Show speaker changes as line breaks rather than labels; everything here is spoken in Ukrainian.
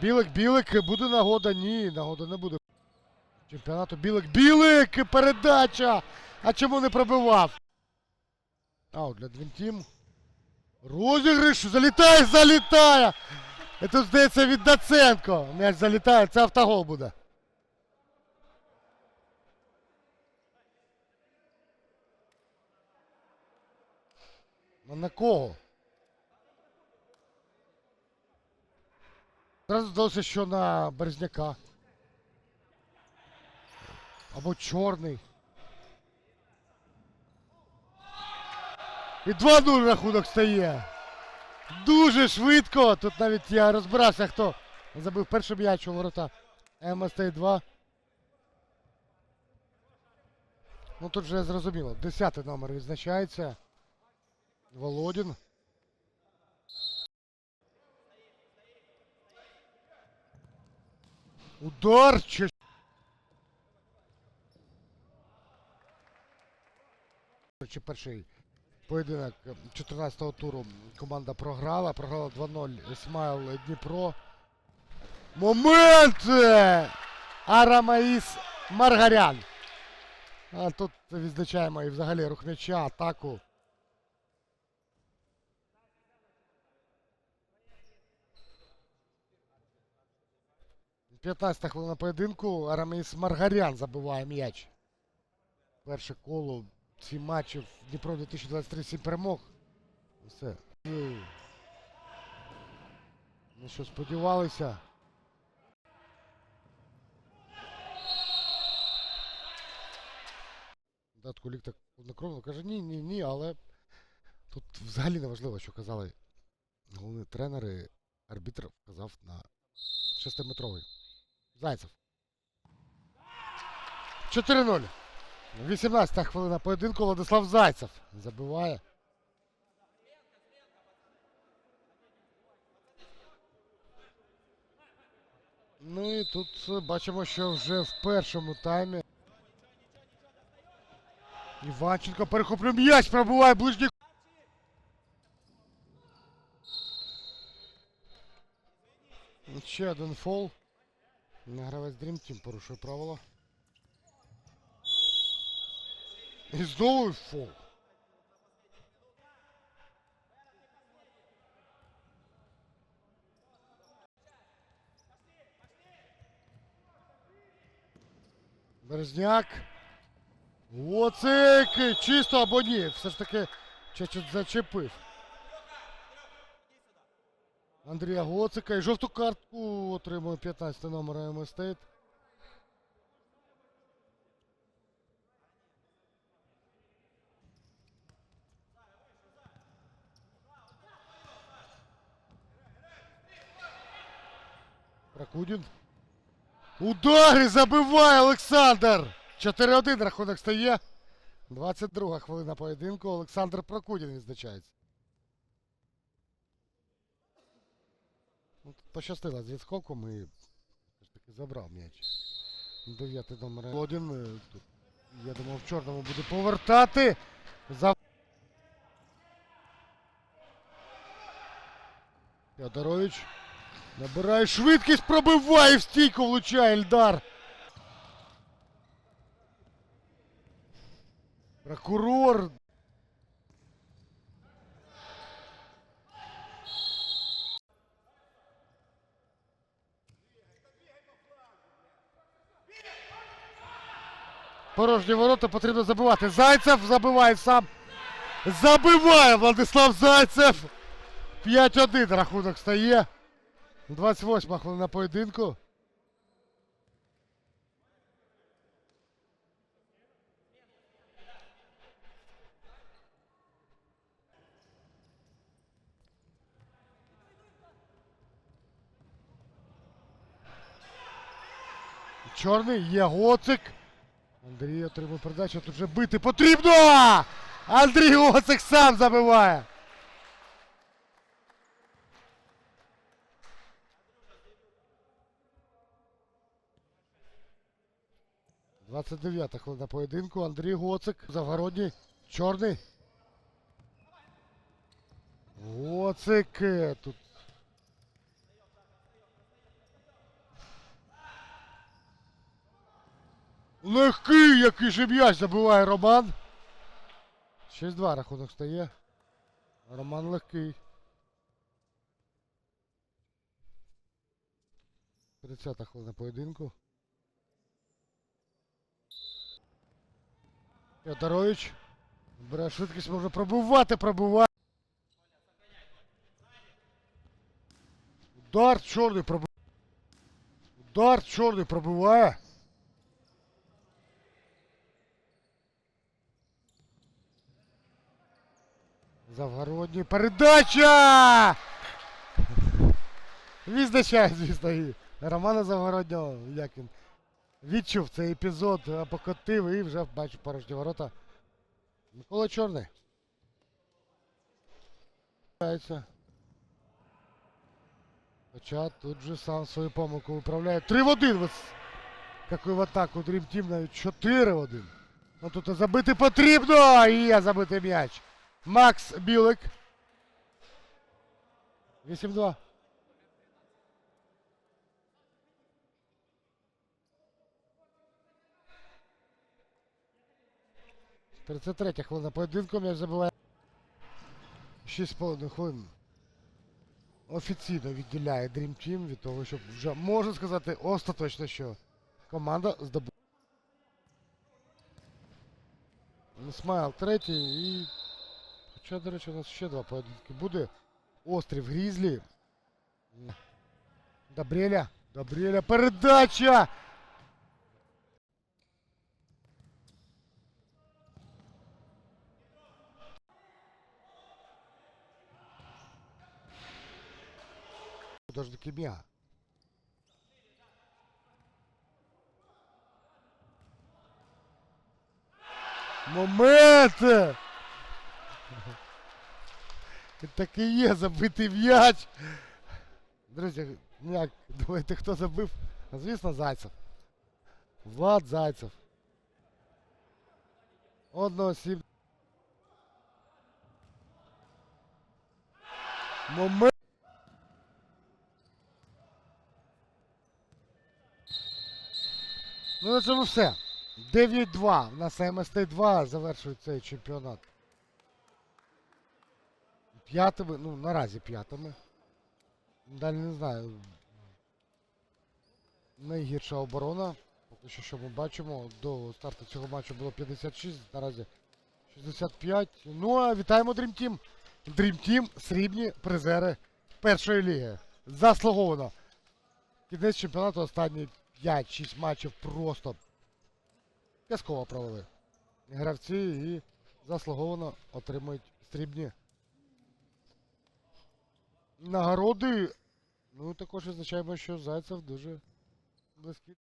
Білик, білик, буде нагода. Ні, нагода не буде. Чемпіонату білик. Білик! Передача! А чому не пробивав? Аут для Team. Розіграш! Залітає, залітає! І тут, здається, від Даценко. М'яч залітає, це автогол буде. Ну на кого? Зразу здалося, що на Березняка. Або чорний. І 2-0 рахунок стає. Дуже швидко. Тут навіть я розбирався, хто забив перший м'яч у ворота. МСТ 2. Ну тут вже зрозуміло. Десятий номер відзначається. Володін. Удар! Чи... Перший поєдинок 14-го туру команда програла. Програла 2-0 Смайл Дніпро. Момент! Арамаїс Маргарян. А тут відзначаємо і взагалі рух м'яча, атаку. П'ятнадцята хвилина поєдинку. Араміс Маргарян забиває м'яч. Перше коло ці матчів Дніпро 2023 7 перемог. Все. Ей. Ну що, сподівалися. Датку лік так однокровно каже, ні, ні, ні, але тут взагалі не важливо, що казали головні тренери. Арбітр вказав на шестиметровий. Зайцев. 4-0. 18 хвилина поєдинку Владислав Зайцев забиває. Ну і тут бачимо, що вже в першому таймі. Іванченко перехоплює м'яч, пробуває ближній. Ще один фол. Гравець Dream Team порушує правила. І знову фол. Березняк. Оцик! Чисто або ні. Все ж таки чуть-чуть зачепив. Андрія Гоцика і жовту картку отримує 15 номер МС Стейт. Прокудін. Удар і забиває Олександр! 4-1 рахунок стає. 22 хвилина поєдинку. Олександр Прокудін відзначається. Ну, Пощастило з відскоком і таки забрав м'яч. Дев'ятий номер Володін. е, я думав, в чорному буде повертати. За... Федорович. Набирає швидкість, пробиває в стійку, влучає Ельдар. Прокурор. Порожні ворота потрібно забивати. Зайцев забиває сам. Забиває Владислав Зайцев. 5-1 рахунок стає. 28 хвилина поєдинку. Чорний є Гоцик. Андрій отримує передачу. Тут вже бити потрібно! Андрій Гоцик сам забиває. Двадцять дев'ята хвилина поєдинку. Андрій Гоцик. Завгородній. Чорний. Гоцик. Тут. Легкий, який же м'яч забиває Роман. 6-2 рахунок стає. Роман легкий. 30 хвилина поєдинку. Федорович. Бере швидкість, може пробувати, пробувати. Удар чорний пробиває. Удар чорний пробиває. Завгородній передача! Відзначає, звісно, і Романа Завгороднього, як він відчув цей епізод, покотив і вже бачу порожні ворота. Микола Чорний. Хоча тут же сам свою помилку виправляє. 3 в 1 вис... Какой в атаку Dream Team навіть 4 в 1. Ну тут забити потрібно! І є забитий м'яч. Макс Білик. 8-2. Тридцять третя хвилина поєдинку, м'яч забиває. 6,5 хвилин. Офіційно відділяє Dream Team від того, щоб вже можна сказати остаточно, що команда здобула. Смайл третій і. Хоча, до речі, у нас ще два поєдинки буде. Острів Грізлі. Добреля. Добреля. Передача! Даже таки м'я. Момент! Так і є забитий м'яч. Друзі, як думаєте, хто забив? Звісно, Зайцев. Влад Зайцев. Одного сім. Момент. Ну на цьому все. 9-2. У нас МСТ 2 завершує цей чемпіонат. П'ятими, ну наразі п'ятими. Далі не знаю. Найгірша оборона. Поки що, що ми бачимо, до старту цього матчу було 56, наразі 65. Ну а вітаємо Dream Team. Dream Team срібні призери першої ліги. Заслуговано. Кінець чемпіонату останні 5-6 матчів просто казково провели. Гравці і заслуговано отримують срібні нагороди. Ну, також визначаємо, що Зайцев дуже близький.